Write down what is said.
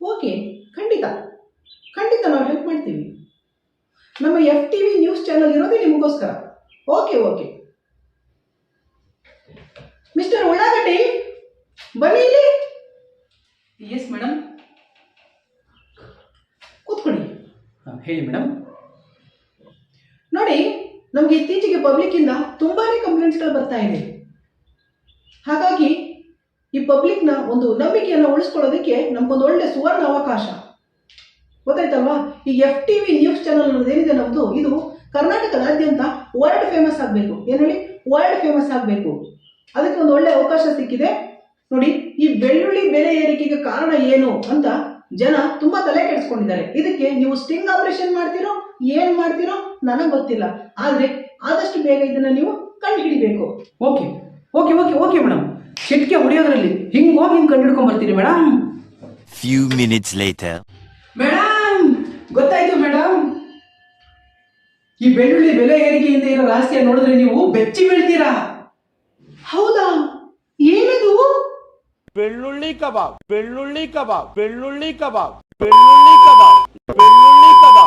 Okay ಖಂಡಿತ. ಖಂಡಿತ ನಾವು ಹೆಲ್ಪ್ ಮಾಡ್ತೀವಿ. ನಮ್ಮ F T V news channel ಇರೋದೇ ನಿಮಗೋಸ್ಕರ. ಓಕೆ ಓಕೆ ಮಿಸ್ಟರ್ ಉಳ್ಳಾಗಡ್ಡಿ ಬನ್ನಿ ಇಲ್ಲಿ. ಎಸ್ ಮೇಡಮ್ ಕೂತ್ಕೊಳ್ಳಿ. ಹೇಳಿ ಮೇಡಮ್ ನೋಡಿ ನಮಗೆ ಇತ್ತೀಚೆಗೆ ಪಬ್ಲಿಕ್ಕಿಂದ ತುಂಬಾನೇ ಕಂಪ್ಲೇಂಟ್ಸ್ಗಳು ಬರ್ತಾ ಇದೆ. ಹಾಗಾಗಿ ಪಬ್ಲಿಕ್ನ ಒಂದು ನಂಬಿಕೆಯನ್ನು ಉಳಿಸ್ಕೊಳ್ಳೋದಕ್ಕೆ ನಮಗೊಂದು ಒಳ್ಳೆ ಸುವರ್ಣ ಅವಕಾಶ. ಗೊತ್ತಾಯ್ತಲ್ವಾ? ಈ F T V news channel ಏನಿದೆ ನಮ್ಮದು ಇದು ಕರ್ನಾಟಕದಾದ್ಯಂತ ವರ್ಲ್ಡ್ ಫೇಮಸ್ ಆಗಬೇಕು. ಏನು ಹೇಳಿ? ವರ್ಲ್ಡ್ ಫೇಮಸ್ ಆಗಬೇಕು. ಅದಕ್ಕೆ ಒಂದು ಒಳ್ಳೆ ಅವಕಾಶ ಸಿಕ್ಕಿದೆ. ನೋಡಿ, ಈ ಬೆಳ್ಳುಳ್ಳಿ ಬೆಲೆ ಏರಿಕೆಗೆ ಕಾರಣ ಏನು ಅಂತ ಜನ ತುಂಬಾ ತಲೆ ಕೆಡಿಸ್ಕೊಂಡಿದ್ದಾರೆ. ಇದಕ್ಕೆ ನೀವು ಸ್ಟಿಂಗ್ ಆಪರೇಷನ್ ಮಾಡ್ತೀರೋ, ಏನ್ ಮಾಡ್ತೀರೋ ನನಗೆ ಗೊತ್ತಿಲ್ಲ. ಆದ್ರೆ ಆದಷ್ಟು ಬೇಗ ಇದನ್ನ ನೀವು ಕಂಡು ಹಿಡಿಬೇಕು okay okay okay okay madam ಚಿಟ್ಕೆ ಹೊಡೆಯೋದ್ರಲ್ಲಿ ಹಿಂಗೆ ಹೋಗಿ ಹಿಂಗೆ ಕಂಡು ಬರ್ತೀರಿ madam few minutes later madam ಗೊತ್ತಾಯ್ತು ಮೇಡಮ್ ಈ ಬೆಳ್ಳುಳ್ಳಿ ಬೆಲೆ ಏರಿಕೆಯಿಂದ ಇರೋ ರಹಸ್ಯ ನೋಡಿದ್ರೆ ನೀವು ಬೆಚ್ಚಿ ಬೀಳ್ತೀರಾ? ಹೌದಾ? ಏನದು? ಬೆಳ್ಳುಳ್ಳಿ ಕಬಾಬ್ ಬೆಳ್ಳುಳ್ಳಿ ಕಬಾಬ್ ಬೆಳ್ಳುಳ್ಳಿ ಕಬಾಬ್ ಬೆಳ್ಳುಳ್ಳಿ ಕಬಾಬ್ ಬೆಳ್ಳುಳ್ಳಿ ಕಬಾಬ್.